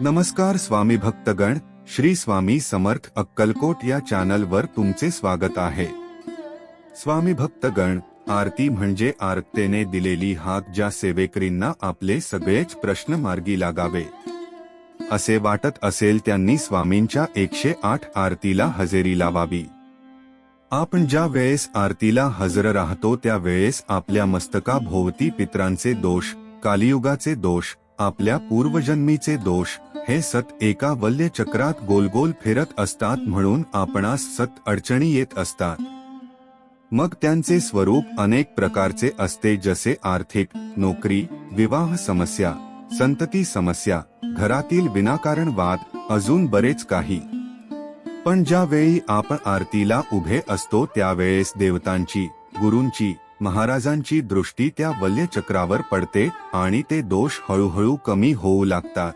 नमस्कार स्वामी भक्तगण श्री स्वामी समर्थ अक्कलकोट या चॅनलवर तुमचे स्वागत आहे. स्वामी भक्तगण आरती म्हणजे आरतेने दिलेली हाक ज्या सेवेकरींना आपले सगळेच प्रश्न मार्गी लागावे. असे वाटत असेल त्यांनी स्वामींच्या एकशे आठ आरतीला हजेरी लावावी. आपण ज्या वेळेस आरतीला हजर राहतो त्या वेळेस आपल्या मस्तकाभोवती पित्रांचे दोष कालियुगाचे दोष आपल्या पूर्वजन्मीचे दोष हे सत एका वल्य चक्रात गोलगोल फिरत असतात म्हणून आपणास सत अडचणी येत असतात. मग त्यांचे स्वरूप अनेक प्रकारचे असते जसे आर्थिक नोकरी विवाह समस्या संतती समस्या घरातील विनाकारण वाद अजून बरेच काही. पण ज्यावेळी आपण आरतीला उभे असतो त्यावेळेस देवतांची गुरूंची महाराजांची दृष्टी त्या वल्यचक्रावर पडते आणि ते दोष हळूहळू कमी होऊ लागतात.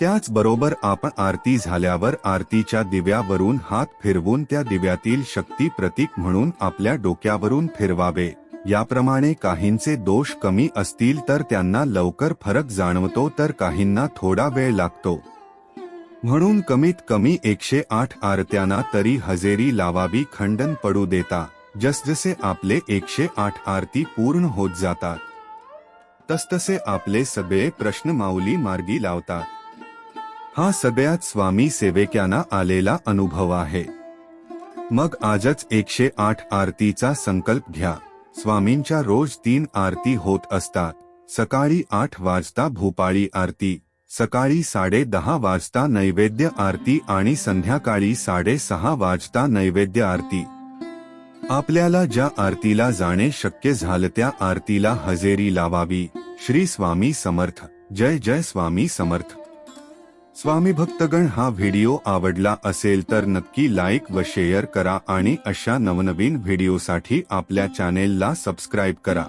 त्याचबरोबर आपण आरती झाल्यावर आरतीच्या दिव्यावरून हात फिरवून त्या दिव्यातील शक्ती प्रतीक म्हणून आपल्या डोक्यावरून फिरवावे. याप्रमाणे काहींचे दोष कमी असतील तर त्यांना लवकर फरक जाणवतो तर काहींना थोडा वेळ लागतो. म्हणून कमीत कमी एकशे आठ आरत्यांना तरी हजेरी लावावी खंडन पडू देता. जसजसे आपले एकशे आठ आरती पूर्ण होत जातात तसतसे आपले सगळे प्रश्न माऊली मार्गी लावतात. हा सगळ्यात स्वामी सेवेक्यांना आलेला अनुभव आहे. मग आजच एकशे आठ आरतीचा संकल्प घ्या. स्वामींच्या रोज तीन आरती होत असतात. सकाळी आठ वाजता भूपाळी आरती सकाळी साडे दहा वाजता नैवेद्य आरती आणि संध्याकाळी साडेसहा वाजता नैवेद्य आरती. आपल्याला ज्या आरतीला जाणे शक्य झालं त्या आरतीला हजेरी लावावी. श्री स्वामी समर्थ. जय जय स्वामी समर्थ. स्वामी भक्तगण हा व्हिडिओ आवडला असेल तर नक्की लाईक व शेअर करा आणि अशा नवनवीन व्हिडिओसाठी आपल्या चॅनेलला सबस्क्राईब करा.